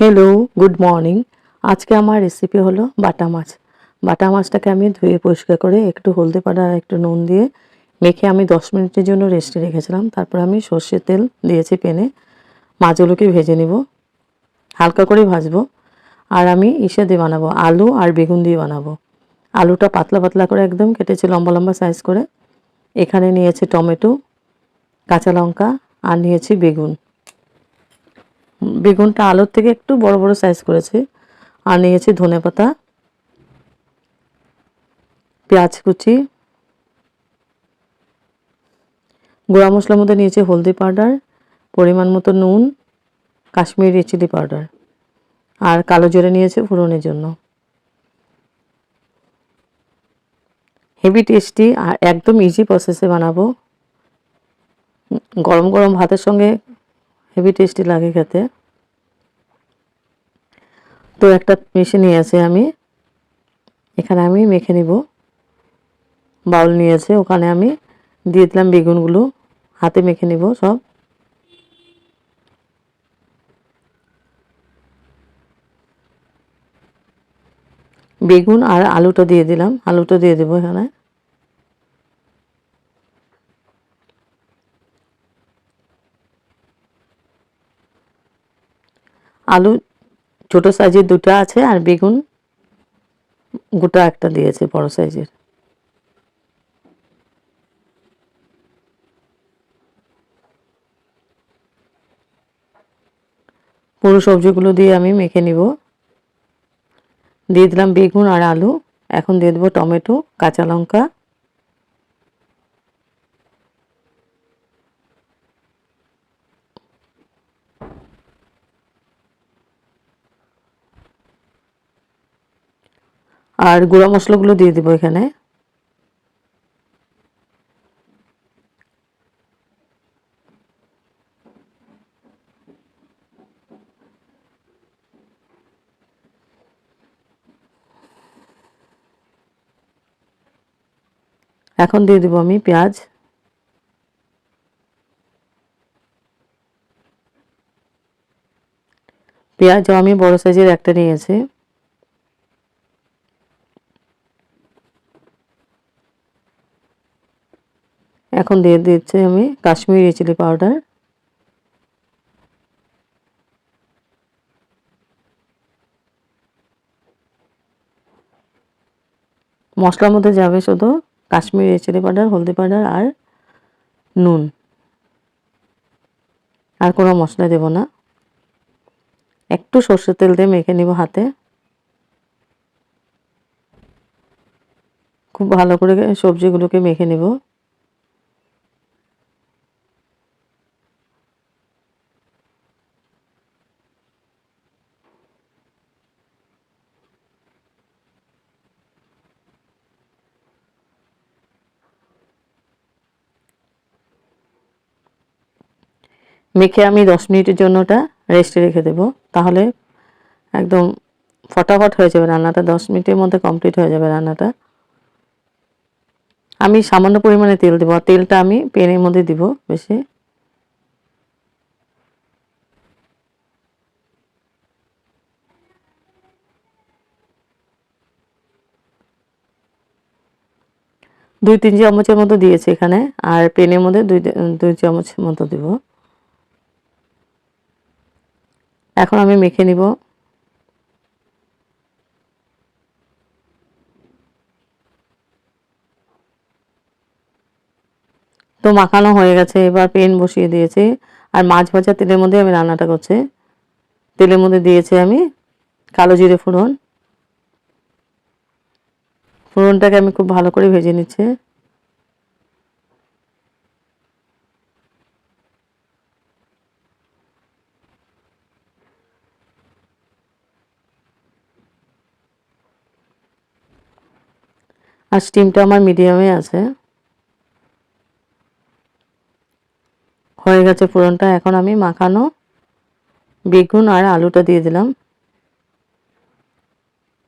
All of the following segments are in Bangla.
হ্যালো গুড মর্নিং আজকে আমার রেসিপি হলো বাটা মাছ। বাটা মাছটাকে আমি ধুয়ে পরিষ্কার করে একটু হলদি পাউডার আর একটু নুন দিয়ে মেখে আমি দশ মিনিটের জন্য রেস্টে রেখেছিলাম। তারপর আমি সর্ষের তেল দিয়েছি পেনে। মাছগুলোকে ভেজে নিব। হালকা করে ভাজবো। আর আমি ইসে দিয়ে বানাবো। আলু আর বেগুন দিয়ে বানাবো। আলুটা পাতলা পাতলা করে একদম কেটেছি লম্বা লম্বা সাইজ করে। এখানে নিয়েছি টমেটো, কাঁচা লঙ্কা আর নিয়েছি বেগুন। বেগুনটা আলুর থেকে একটু বড় বড় সাইজ করেছি। আর নিয়েছি ধনে পাতা, পেঁয়াজ কুচি, গুঁড়া মশলার মধ্যে নিয়েছি হলদি পাউডার, পরিমাণ মতো নুন, কাশ্মীরি চিলি পাউডার আর কালো জিরে নিয়েছি ফোড়নের জন্য। হেভি টেস্টি আর একদম ইজি প্রসেসে বানাবো। গরম গরম ভাতের সঙ্গে হেভি টেস্টি লাগে খেতে। তো একটা মেশিন নিয়েছে আমি, এখানে আমি মেখে নিব। বাউল নিয়েছে ওখানে আমি দিয়ে দিলাম বেগুনগুলো, হাতে মেখে নিব সব। বেগুন আর আলুটা দিয়ে দিলাম, আলুটা দিয়ে দেবো এখানে। আলু ছোট সাইজের দুটো আছে আর বেগুন গোটা একটা দিয়েছে, বড় সাইজের। পুরো সবজিগুলো দিয়ে আমি মেখে নিব। দিয়ে দিলাম বেগুন আর আলু। এখন দিয়ে দেবো টমেটো, কাঁচা লঙ্কা আর গুঁড়া মশলাগুলো দিয়ে দিব এখানে। এখন দিয়ে দিব আমি পেঁয়াজ। পেঁয়াজও আমি বড় সাইজের একটা নিয়েছি। এখন দিয়ে দিচ্ছি আমি কাশ্মীরি চিলি পাউডার। মশলার মধ্যে যাবে শুধু কাশ্মীরি চিলি পাউডার, হলদি পাউডার আর নুন। আর কোনো মশলা দেব না। একটু সর্ষের তেল দিয়ে মেখে নিব হাতে। খুব ভালো করে সবজিগুলোকে মেখে নেব। মেখে আমি দশ মিনিটের জন্য ওটা রেস্টে রেখে দেবো। তাহলে একদম ফটাফট হয়ে যাবে রান্নাটা, দশ মিনিটের মধ্যে কমপ্লিট হয়ে যাবে রান্নাটা। আমি সামান্য পরিমাণে তেল দেবো তেলটা আমি পেনের মধ্যে দিব বেশি। দুই তিন চামচের মতো দিয়েছি এখানে, আর পেনের মধ্যে দুই দুই চামচ মতো দিব। এখন আমি মেখে নিব। তো মাখানো হয়ে গেছে, এবার পেন বসিয়ে দিয়েছি। আর মাছ ভাজা তেলের মধ্যে আমি রান্নাটা করছি। তেলের মধ্যে দিয়েছি আমি কালো জিরে ফোড়ন। ফোড়নটাকে আমি খুব ভালো করে ভেজে নিচ্ছি। আর স্টিমটা আমার মিডিয়ামে আছে। হয়ে গেছে ফোড়নটা, এখন আমি মাখানো বেগুন আর আলুটা দিয়ে দিলাম।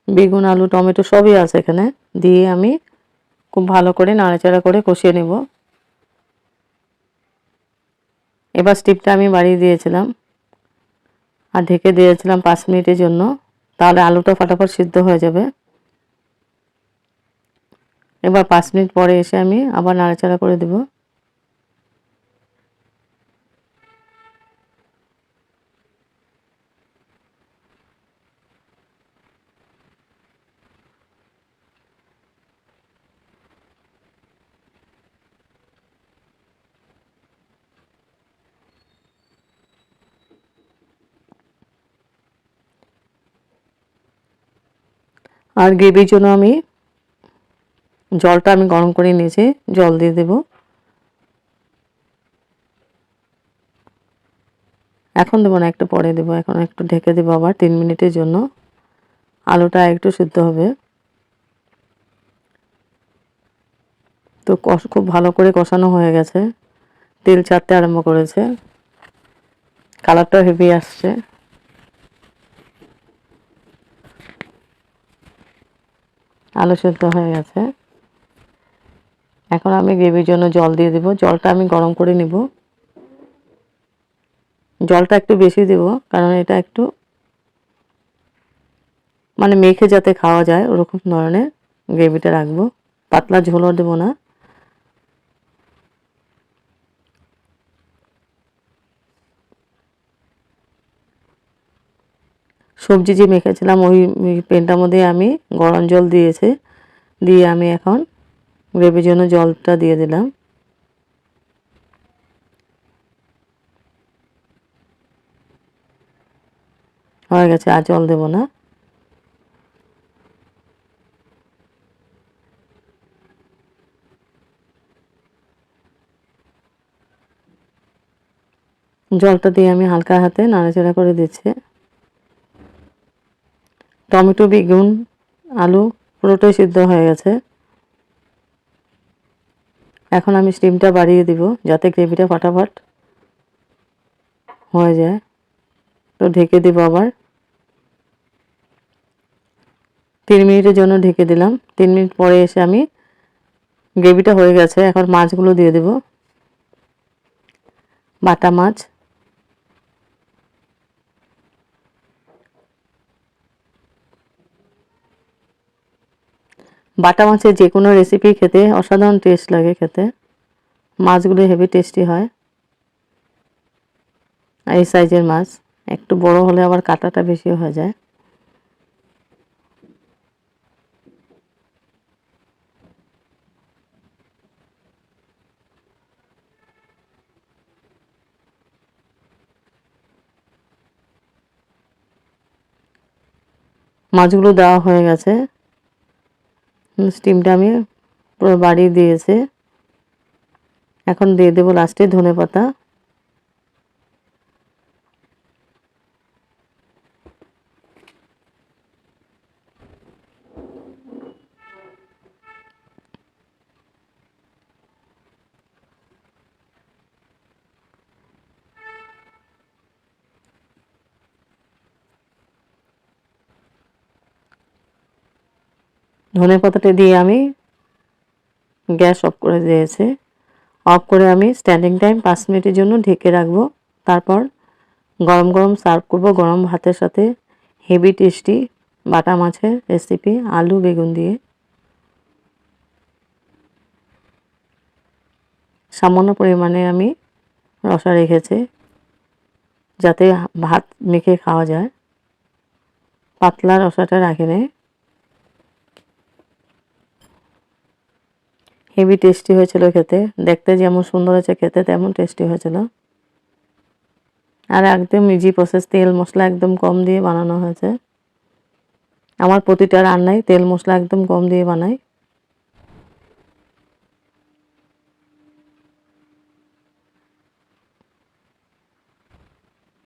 বেগুন, আলু, টমেটো সবই আছে এখানে, দিয়ে আমি খুব ভালো করে নাড়াচাড়া করে কষিয়ে নেব। এবার স্টিপটা আমি বাড়িয়ে দিয়েছিলাম আর ঢেকে দিয়েছিলাম পাঁচ মিনিটের জন্য, তাহলে আলুটা ফটাফট সিদ্ধ হয়ে যাবে। এবার পাঁচ মিনিট পরে এসে আমি আবার নাড়াচাড়া করে দেব। আর গ্রেভির জন্য আমি জলটা আমি গরম করে নিয়েছি জল দিয়ে দেব। এখন দেবো না, একটু পরে দেবো, এখন একটু ঢেকে দেবো আবার তিন মিনিটের জন্য। আলুটা একটু সিদ্ধ হবে। তো কষ, খুব ভালো করে কষানো হয়ে গেছে। তেল ছাড়তে আরম্ভ করেছে। কালারটাও হেভি আসছে। আলু সেদ্ধ হয়ে গেছে। এখন আমি গ্রেভির জন্য জল দিয়ে দেব। জলটা আমি গরম করে নিব। জলটা একটু বেশি দেব, কারণ এটা একটু মানে মেখে যাতে খাওয়া যায়, ওরকম ধরনের গ্রেভিটা রাখব। পাতলা ঝোলও দেবো না। সবজি যে মেখেছিলাম, ওই পেনটার মধ্যে আমি গরম জল দিয়েছে, দিয়ে আমি এখন গ্রেভির জন্য জলটা দিয়ে দিলাম। হয়ে গেছে, আর জল দেব না। জলটা দিয়ে আমি হালকা হাতে নাড়াচাড়া করে দিচ্ছি। টমেটো, বেগুন, আলু পুরোটাই সিদ্ধ হয়ে গেছে। এখন আমি স্টিমটা বাড়িয়ে দিব, যাতে গ্রেভিটা ফাটাফাট হয়ে যায়। তো ঢেকে দেবো আবার। তিন মিনিটের জন্য ঢেকে দিলাম। তিন মিনিট পরে এসে আমি গ্রেভিটা হয়ে গেছে। এখন মাছগুলো দিয়ে দেব। বাটা মাছ। বাটা মাছের যে কোনো রেসিপি খেতে অসাধারণ টেস্ট লাগে খেতে। মাছগুলো হেভি টেস্টি হয়। এই সাইজের মাছ, একটু বড় হলে আবার কাটাটা বেশি হয়ে যায়। মাছগুলো দেওয়া হয়ে গেছে। স্টিমটা আমি পুরো বাড়িয়ে দিয়েছে। এখন দিয়ে দেবো লাস্টে ধনে পাতা ধনে পাতাটা দিয়ে আমি গ্যাস অফ করে দিয়েছি। অফ করে আমি স্ট্যান্ডিং টাইম পাঁচ মিনিটের জন্য ঢেকে রাখব। তারপর গরম গরম সার্ভ করব গরম ভাতের সাথে। হেভি টেস্টি বাটা মাছের রেসিপি আলু বেগুন দিয়ে। সামান্য পরিমাণে আমি রসা রেখেছি, যাতে ভাত মেখে খাওয়া যায়। পাতলা রসাটা রাখে হেভি টেস্টি হয়েছিল খেতে। দেখতে যেমন সুন্দর হয়েছে, খেতে তেমন টেস্টি হয়েছিল। আর একদম ইজি প্রসেস তেল মশলা একদম কম দিয়ে বানানো হয়েছে। আমার প্রতিটা রান্নায় তেল মশলা একদম কম দিয়ে বানাই।